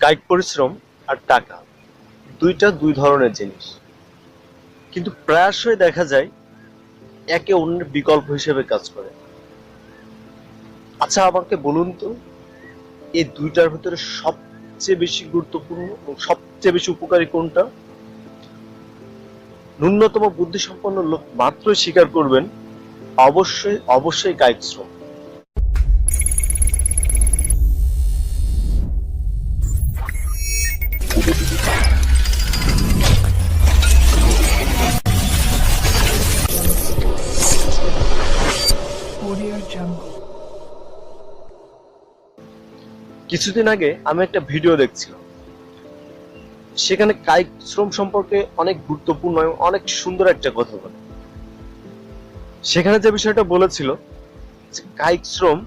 কায়িক পরিশ্রম আর টাকা। দুইটা দুই ধরনের জিনিস। কিন্তু প্রায়শই দেখা যায় একে অন্যের বিকল্প হিসেবে কাজ করে। আচ্ছা আমাকে বলুন তো, এই দুইটার ভিতরে সবচেয়ে বেশি গুরুত্বপূর্ণ এবং সবচেয়ে বেশি উপকারী কোনটা? ন্যূনতম বুদ্ধিসম্পন্ন লোক মাত্রই স্বীকার করবেন, অবশ্যই অবশ্যই কায়িক শ্রম। কিছুদিন আগে আমি একটা ভিডিও দেখছিলাম। সেখানে কায়িক শ্রম সম্পর্কে অনেক গুরুত্বপূর্ণ এবং অনেক সুন্দর একটা কথা বলে। সেখানে যে বিষয়টা বলেছিল যে কায়িক শ্রম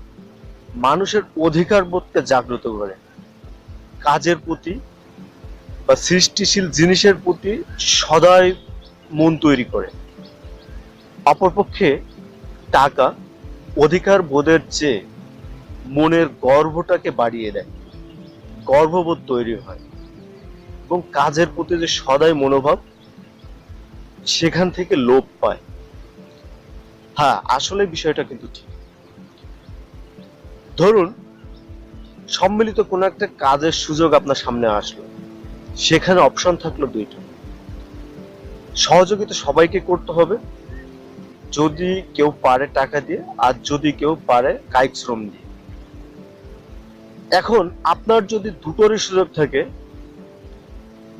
মানুষের অধিকার বোধকে জাগ্রত করে। কাজের প্রতি বা সৃষ্টিশীল জিনিসের প্রতি সদয় মন তৈরি করে। অপরপক্ষে টাকা, অধিকার বোধের চেয়ে মনের গর্বটাকে বাড়িয়ে দেয়। গর্ববোধ তৈরি হয়। এবং কাজের প্রতি যে সদাই মনোভাব, সেখান থেকে লোপ পায়। হ্যাঁ আসলে বিষয়টা কিন্তু ঠিক। ধরুন, সম্মিলিত কোনো একটা কাজের সুযোগ আপনার সামনে আসলো। সেখানে অপশন থাকল দুইটা। সহযোগিতা সবাইকে করতে হবে। যদি কেউ পারে টাকা দিয়ে, আর যদি কেউ পারে কায়িক শ্রম দিয়ে। এখন আপনার যদি দুটোরই সুযোগ থাকে,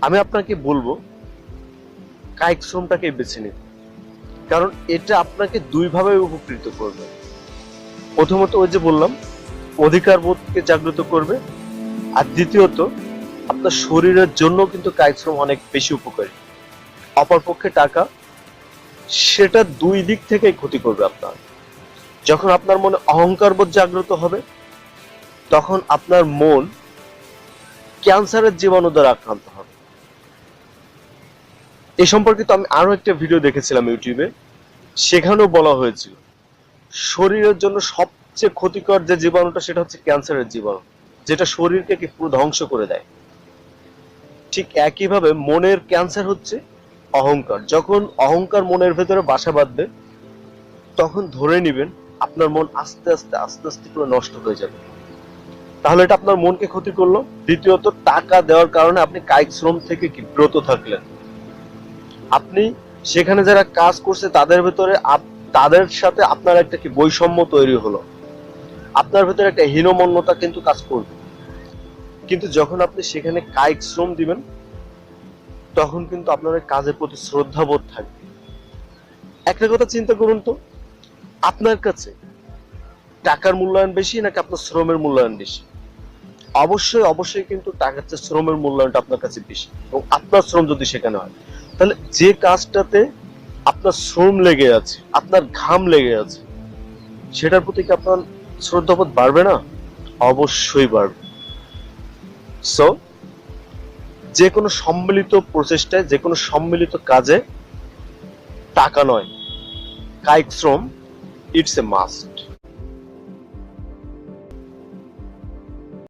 আমি আপনাকে বলব, কায়িক শ্রমটাকে বেছে নিতে কারণ এটা আপনাকে দুইভাবে উপকৃত করবে। প্রথমত ওই যে বললাম, অধিকার বোধকে জাগ্রত করবে। আর দ্বিতীয়ত, আপনার শরীরের জন্য কিন্তু কায়িক শ্রম অনেক বেশি উপকারী। অপরপক্ষে টাকা, সেটা দুই দিক থেকেই ক্ষতি করবে আপনার। যখন আপনার মনে অহংকার বোধ জাগ্রত হবে তখন আপনার মন ক্যান্সারের জীবাণু দ্বারা আক্রান্ত হবে। এ সম্পর্কিত আমি আরও একটা ভিডিও দেখেছিলাম ইউটিউবে। সেখানেও বলা হয়েছিল, শরীরের জন্য সবচেয়ে ক্ষতিকর যে জীবাণুটা সেটা হচ্ছে ক্যান্সারের জীবাণু, যেটা শরীরকে কি পুরো ধ্বংস করে দেয়। ঠিক একইভাবে মনের ক্যান্সার হচ্ছে অহংকার। যখন অহংকার মনের ভেতরে বাসা বাঁধবে, তখন ধরে নিবেন আপনার মন আস্তে আস্তে আস্তে আস্তে পুরো নষ্ট হয়ে যাবে। তাহলে এটা আপনার মনকে ক্ষতি করল। দ্বিতীয়ত, টাকা দেওয়ার কারণে আপনি কায়িক শ্রম থেকে কি বিরত থাকলেন। আপনি সেখানে যারা কাজ করছে, তাদের ভেতরে তাদের সাথে আপনার একটা কি বৈষম্য তৈরি হলো। আপনার ভেতরে একটা হীনমন্যতা কিন্তু কাজ করবে। কিন্তু যখন আপনি সেখানে কায়িক শ্রম দিবেন, তখন কিন্তু আপনার কাজের প্রতি শ্রদ্ধাবোধ থাকবে। একটা কথা চিন্তা করুন তো, আপনার কাছে টাকার মূল্যায়ন বেশি নাকি আপনার শ্রমের মূল্যায়ন বেশি? অবশ্যই অবশ্যই কিন্তু টাকার চেয়ে শ্রমের মূল্যায়নটা আপনার কাছে বেশি। এবং আপনার শ্রম যদি সেখানে হয়, তাহলে যে কাজটাতে আপনার শ্রম লেগে আছে, আপনার ঘাম লেগে আছে, সেটার প্রতি কি আপনার শ্রদ্ধাবোধ বাড়বে না? অবশ্যই বাড়বে। সো যে কোনো সম্মিলিত প্রচেষ্টায়, যে কোনো সম্মিলিত কাজে টাকা নয়, কায়িক শ্রম ইটস এ মাস্ট